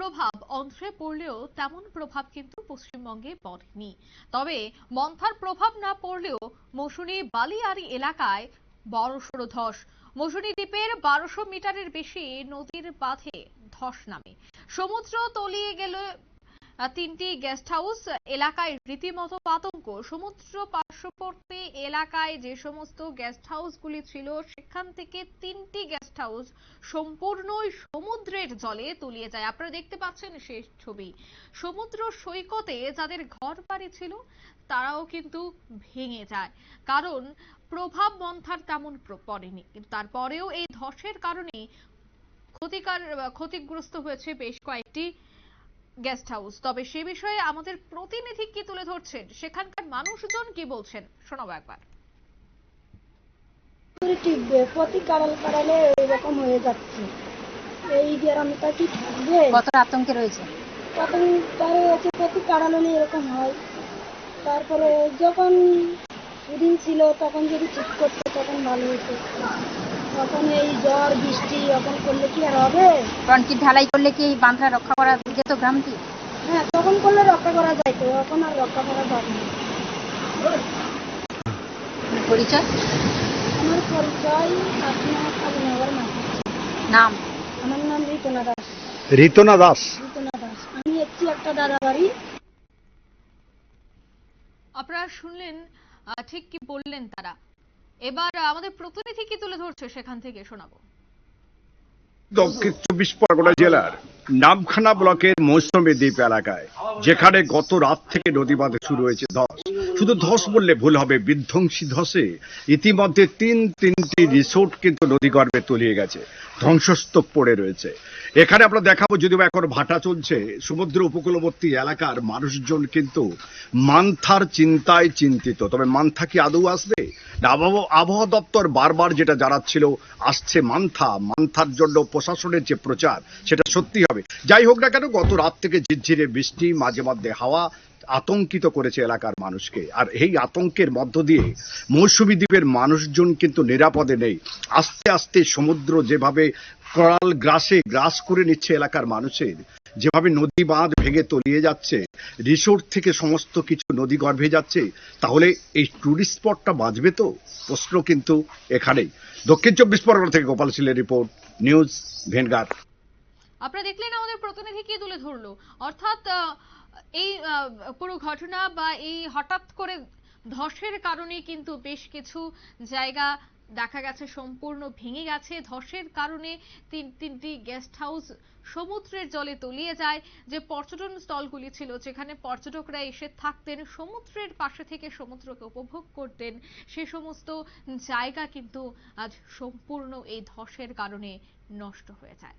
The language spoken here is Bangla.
প্রভাব অন্ধ্রে পড়লেও তেমন প্রভাব কিন্তু পশ্চিমবঙ্গে পড়েনি। তবে মন্থার প্রভাব না পড়লেও মৌসুমী বালিয়ারি এলাকায় বড়সড় ধস। মৌসুমী দ্বীপের বারোশো মিটারের বেশি নদীর বাঁধে ধস নামে। সমুদ্র তলিয়ে গেল তিনটি গেস্ট হাউস এলাকায় রীতিমতো আতঙ্ক। সমুদ্র পার্শ্ববর্তী এলাকায় যে সমস্ত গেস্ট হাউসগুলি ছিল, সেখান থেকে তিনটি গেস্ট হাউস সম্পূর্ণই সমুদ্রের জলে তলিয়ে যায়। আপনারা দেখতে পাচ্ছেন সেই ছবি। সমুদ্র সৈকতে যাদের ঘর বাড়ি ছিল, তারাও কিন্তু ভেঙে যায়। কারণ প্রভাব মন্থার তেমন পড়েনি। কিন্তু তারপরেও এই ধসের কারণে ক্ষতিকার ক্ষতিগ্রস্ত হয়েছে বেশ কয়েকটি গেস্ট হাউস তবে সে বিষয়ে আমাদের প্রতিনিধি কি তুলে ধরছেন? সেখানকার মানুষজন কি বলছেন? শোনাবো একবার। টিকবে প্রতি কাড়াল কাড়ালে এরকম হয়ে যাচ্ছে। এই গ্রামটা কি থাকবে? কতটা আতঙ্কে রয়েছে? প্রতি কাড়াল এরকম হয়। তারপরে যখন দুদিন ছিল তখন যদি ঠিক করতো তখন ভালো হতো। তখন এই ঝড় বৃষ্টি এখন করলে কি আর হবে? কনক্রিট ঢালাই করলে কি এই বাঁধটা রক্ষা করা যেত গ্রামটি? হ্যাঁ তখন করলে রক্ষা করা যাইতো এখন আর রক্ষা করা যাবে না পরিচয়? আমার পরিচয় আপনার কালীনগর মাঝে নাম? আমার নাম ঋতনা দাস। ঋতনা দাস। ঋতনা দাস। আমি এসছি একটা দাদা বাড়ি আপনারা শুনলেন ঠিক কি বললেন তারা? এবার আমাদের প্রতিনিধি কি তুলে ধরছে সেখান থেকে শোনাবো। দক্ষিণ চব্বিশ পরগনা জেলার নামখানা ব্লকের মৌসুমী দ্বীপ এলাকায়, যেখানে গত রাত থেকে নদী বাঁধে শুরু হয়েছে ধস। শুধু ধস বললে ভুল হবে, বিধ্বংসী ধসে। ইতিমধ্যে তিন তিনটি রিসোর্ট কিন্তু নদীগর্ভে তলিয়ে গেছে, ধ্বংসস্তূপ পড়ে রয়েছে। এখানে আমরা দেখাবো যদিও এখন ভাটা চলছে, সমুদ্র উপকূলবর্তী এলাকার মানুষজন কিন্তু মান্থার চিন্তায় চিন্তিত। তবে মান্থা কি আদৌ আসবে? আবহাওয়া দপ্তর বারবার যেটা জানাচ্ছিল, আসছে মান্থা। মান্থার জন্য প্রশাসনের যে প্রচার, সেটা সত্যি হবে। যাই হোক না কেন, গত রাত থেকে ঝিরঝিরে বৃষ্টি, মাঝে মধ্যে হাওয়া আতঙ্কিত করেছে এলাকার মানুষকে। আর এই আতঙ্কের মধ্য দিয়ে মৌসুমী দ্বীপের মানুষজন কিন্তু নিরাপদে নেই। আস্তে আস্তে সমুদ্র যেভাবে করাল গ্রাসে গ্রাস করে নিচ্ছে এলাকার মানুষের, যেভাবে নদী বাঁধ ভেঙে তলিয়ে যাচ্ছে, রিসোর্ট থেকে সমস্ত কিছু নদী গর্ভে যাচ্ছে, তাহলে এই টুরিস্ট স্পটটা বাঁচবে তো? প্রশ্ন কিন্তু এখানেই। দক্ষিণ চব্বিশ পরগনা থেকে গোপাল সিলের রিপোর্ট, নিউজ ভেনগার। আপনারা দেখলেন আমাদের প্রতিনিধি কি তুলে ধরলো? অর্থাৎ এই পুরো ঘটনা বা এই হঠাৎ করে ধসের কারণে কিন্তু বেশ কিছু জায়গা দেখা গেছে, সম্পূর্ণ ভেঙে গেছে। ধসের কারণে তিন, তিনটি গেস্ট হাউস সমুদ্রের জলে তলিয়ে যায়, যে পর্যটন স্থলগুলি ছিল, যেখানে পর্যটকরা এসে থাকতেন, সমুদ্রের পাশে থেকে সমুদ্রকে উপভোগ করতেন। সে সমস্ত জায়গা কিন্তু আজ সম্পূর্ণ এই ধসের কারণে নষ্ট হয়ে যায়।